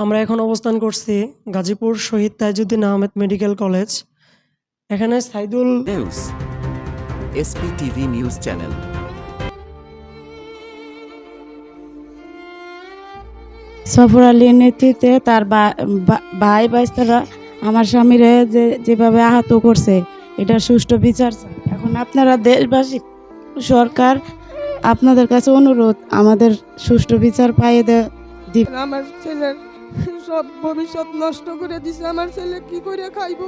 আমরা এখন অবস্থান করছি গাজীপুর শহীদ তাইজুদ্দিন আহমেদ মেডিকেল কলেজ। এখানে Saidul news SP TV news channel Safar আলীর নেতৃত্বে তার ভাই বাইস্তারা আমার স্বামীরে যে যেভাবে আহত করছে এটা সুষ্ঠু বিচার এখন আপনারা দেশবাসী সরকার আপনাদের কাছে অনুরোধ আমাদের সুষ্ঠু বিচার পাইয়ে দে দি- আমার ছেলের সব ভবিষ্যৎ নষ্ট করে দিছে আমার ছেলে, কি করে খাইব?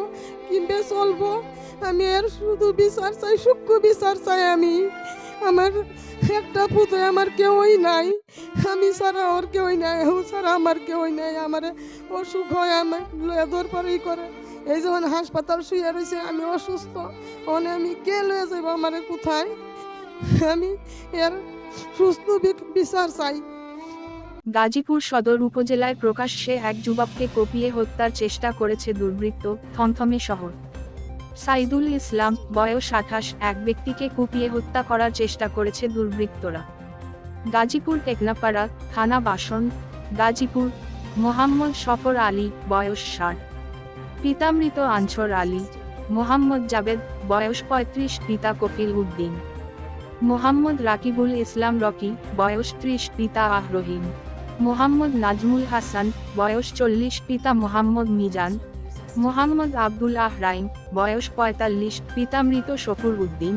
কিনবে চলবো? আমি এর শুধু বিচার চাই, সূক্ষ্ম বিচার চাই আমি। আমার একটা পুতে আমার কেউই নাই। আমি ছাড়া ওর কেউই নাই, ও ছাড়া আমার কেউই নাই। আমার অসুখ হয়, আমার লয়ে দরবারই করে। এই যখন হাসপাতাল শুয়ে রয়েছে, আমি অসুস্থ। ওনে আমি কে লয়ে যাব আমার কোথায়? আমি এর সুস্থ বিচার চাই। গাজীপুর সদর উপজেলায় প্রকাশ্যে এক যুবককে কপিয়ে হত্যার চেষ্টা করেছে দুর্বৃত্ত থমথমে শহর। সাইদুল ইসলাম, বয়স আঠাশ, এক ব্যক্তিকে কুপিয়ে হত্যা করার চেষ্টা করেছে দুর্বৃত্তরা। গাজীপুর টেকনাপাড়া, থানা বাসন, গাজীপুর, মোহাম্মদ সফর আলী, বয়স ষাট। পিতামৃত আনছর আলী, মোহাম্মদ জাবেদ, বয়স পঁয়ত্রিশ, পিতা কফিল উদ্দিন। মোহাম্মদ রাকিবুল ইসলাম রকি, বয়স ত্রিশ, পিতা আহরহিম মোহাম্মদ নাজমুল হাসান, বয়স চল্লিশ, পিতা মোহাম্মদ মিজান, মোহাম্মদ আব্দুল আহরাইম বয়স পঁয়তাল্লিশ, পিতা মৃত শফুর উদ্দিন,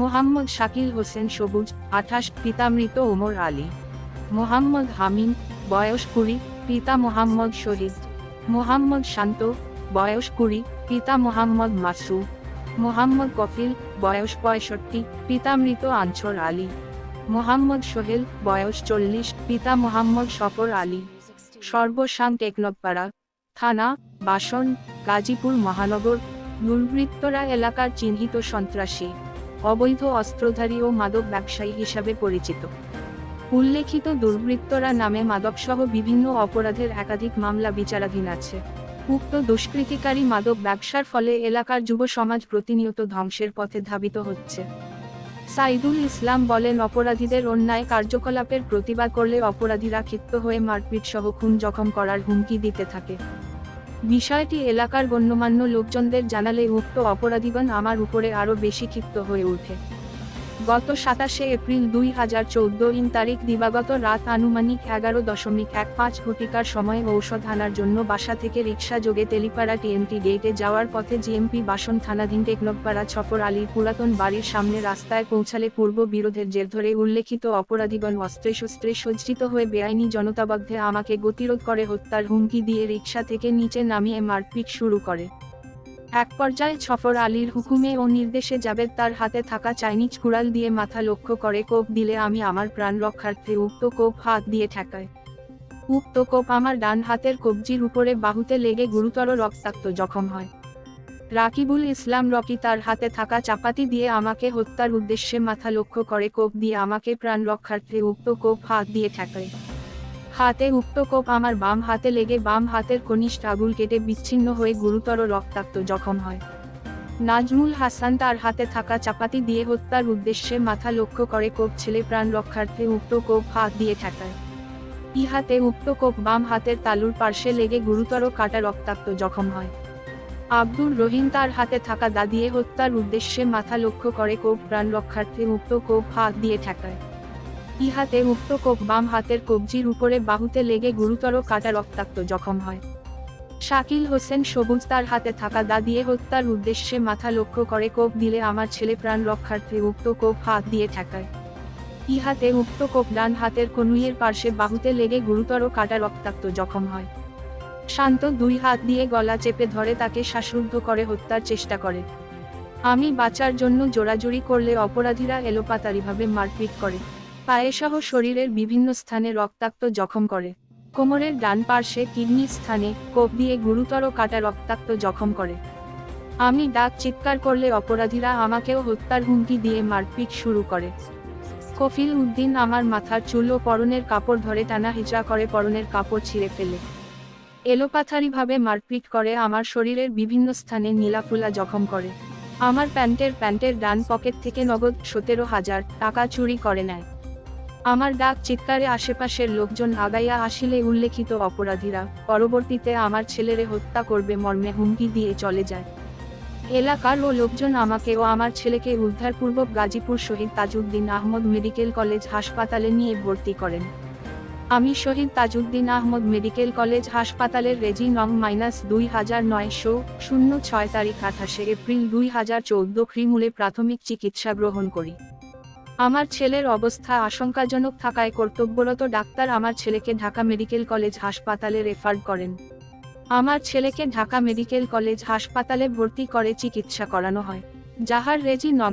মোহাম্মদ শাকিল হোসেন সবুজ, আঠাশ, পিতা মৃত ওমর আলী, মোহাম্মদ হামিম, বয়স কুড়ি, পিতা মোহাম্মদ শহীদ, মোহাম্মদ শান্ত, বয়স কুড়ি, পিতা মোহাম্মদ মাসু মোহাম্মদ কফিল, বয়স পঁয়ষট্টি, পিতা মৃত আনছর আলী। মোহাম্মদ সোহেল, বয়স চল্লিশ, পিতা মোহাম্মদ সফর আলী। সর্বসাং টেকনপাড়া থানা, বাসন, গাজীপুর মহানগর দুর্বৃত্তরা এলাকার চিহ্নিত সন্ত্রাসী, অবৈধ অস্ত্রধারী ও মাদক ব্যবসায়ী হিসাবে পরিচিত। উল্লেখিত দুর্বৃত্তরা নামে মাদকসহ বিভিন্ন অপরাধের একাধিক মামলা বিচারাধীন আছে। উক্ত দুষ্কৃতিকারী মাদক ব্যবসার ফলে এলাকার যুব সমাজ প্রতিনিয়ত ধ্বংসের পথে ধাবিত হচ্ছে। সাইদুল ইসলাম বলেন, অপরাধীদের অন্যায় কার্যকলাপের প্রতিবাদ করলে অপরাধীরা ক্ষিপ্ত হয়ে মারপিট সহ খুন জখম করার হুমকি দিতে থাকে। বিষয়টি এলাকার গণ্যমান্য লোকজনদের জানালে উক্ত অপরাধীগণ আমার উপরে আরও বেশি ক্ষিপ্ত হয়ে ওঠে। গত সাতাশে এপ্রিল দুই হাজার চৌদ্দ ইন তারিখ দিবাগত রাত আনুমানিক এগারো দশমিক এক পাঁচ ঘটিকার সময় ঔষধ আনার জন্য বাসা থেকে রিক্সা যোগে তেলিপাড়া টিএমটি গেটে যাওয়ার পথে জিএমপি বাসন থানাধীন টেকনকপাড়া ছফর আলীর পুরাতন বাড়ির সামনে রাস্তায় পৌঁছালে পূর্ব বিরোধের জের ধরে উল্লেখিত অপরাধীগণ অস্ত্রে শস্ত্রে সজ্জিত হয়ে বেআইনি জনতাবদ্ধে আমাকে গতিরোধ করে হত্যার হুমকি দিয়ে রিক্সা থেকে নিচে নামিয়ে মারপিট শুরু করে। এক পর্যায়ে ছফর আলীর হুকুমে ও নির্দেশে জাবেদ তার হাতে থাকা চাইনিজ কুড়াল দিয়ে মাথা লক্ষ্য করে কোপ দিলে আমি আমার প্রাণ রক্ষার্থে উক্ত কোপ হাত দিয়ে ঠেকায়। উক্ত কোপ আমার ডান হাতের কবজির উপরে বাহুতে লেগে গুরুতর রক্তাক্ত জখম হয়। রাকিবুল ইসলাম রকি তার হাতে থাকা চাপাতি দিয়ে আমাকে হত্যার উদ্দেশ্যে মাথা লক্ষ্য করে কোপ দিয়ে আমাকে প্রাণ রক্ষার্থে উক্ত কোপ হাত দিয়ে ঠেকায়। হাতে উক্ত কোপ আমার বাম হাতে লেগে বাম হাতের কনিষ্ঠ আগুল কেটে বিচ্ছিন্ন হয়ে গুরুতর রক্তাক্ত জখম হয়। নাজমুল হাসান তার হাতে থাকা চাপাতি দিয়ে হত্যার উদ্দেশ্যে মাথা লক্ষ্য করে কোপ ছেলে প্রাণ রক্ষার্থে উক্ত কোপ হাত দিয়ে ঠেকায়। ইহাতে উক্ত কোপ বাম হাতের তালুর পার্শ্বে লেগে গুরুতর কাটা রক্তাক্ত জখম হয়। আব্দুর রহিম তার হাতে থাকা দা দিয়ে হত্যার উদ্দেশ্যে মাথা লক্ষ্য করে কোপ প্রাণ রক্ষার্থে উক্ত কোপ হাত দিয়ে ঠেকায়। ইহাতে উক্ত কোপ বাম হাতের কবজির উপরে বাহুতে লেগে গুরুতর কাটা রক্তাক্ত জখম হয়। শাকিল হোসেন সবুজ তার হাতে থাকা দা দিয়ে হত্যার উদ্দেশ্যে মাথা লক্ষ্য করে কোপ দিলে আমার ছেলে প্রাণ রক্ষার্থে উক্ত কোপ হাত দিয়ে ঠেকায়। ইহাতে উক্ত কোপ ডান হাতের কনুইয়ের পার্শ্বে বাহুতে লেগে গুরুতর কাটা রক্তাক্ত জখম হয়। শান্ত দুই হাত দিয়ে গলা চেপে ধরে তাকে শ্বাসরুদ্ধ করে হত্যার চেষ্টা করে। আমি বাঁচার জন্য জোরাজুরি করলে অপরাধীরা এলোপাতারিভাবে মারপিট করে। পায়েসহ শরীরের বিভিন্ন স্থানে রক্তাক্ত জখম করে। কোমরের ডান পার্শ্বে কিডনির স্থানে কোপ দিয়ে গুরুতর কাটা রক্তাক্ত জখম করে। আমি ডাক চিৎকার করলে অপরাধীরা আমাকেও হত্যার হুমকি দিয়ে মারপিট শুরু করে। কফিল উদ্দিন আমার মাথার চুল ও পরনের কাপড় ধরে টানা হিচড়া করে পরনের কাপড় ছিঁড়ে ফেলে। এলোপাথারিভাবে মারপিট করে আমার শরীরের বিভিন্ন স্থানে নীলাফুলা জখম করে। আমার প্যান্টের প্যান্টের ডান পকেট থেকে নগদ সতেরো হাজার টাকা চুরি করে নেয়। আমার ডাক চিৎকারে আশেপাশের লোকজন আগাইয়া আসিলে উল্লেখিত অপরাধীরা, পরবর্তীতে আমার ছেলেরে হত্যা করবে মর্মে হুমকি দিয়ে চলে যায়। এলাকার ও লোকজন আমাকে ও আমার ছেলেকে উদ্ধারপূর্বক গাজীপুর শহীদ তাজউদ্দিন আহমদ মেডিকেল কলেজ হাসপাতালে নিয়ে ভর্তি করেন। আমি শহীদ তাজউদ্দিন আহমদ মেডিকেল কলেজ হাসপাতালের রেজি নং মাইনাস দুই হাজার নয়শো শূন্য ছয় তারিখ আঠাশে এপ্রিল দুই হাজার চৌদ্দ খ্রিমূলে প্রাথমিক চিকিৎসা গ্রহণ করি। আমার ছেলের অবস্থা আশঙ্কাজনক থাকায় কর্তব্যরত ডাক্তার আমার ছেলেকে ঢাকা মেডিকেল কলেজ হাসপাতালে রেফার করেন। আমার ছেলেকে ঢাকা মেডিকেল কলেজ হাসপাতালে ভর্তি করে চিকিৎসা করানো হয়। যাহার রেজি নং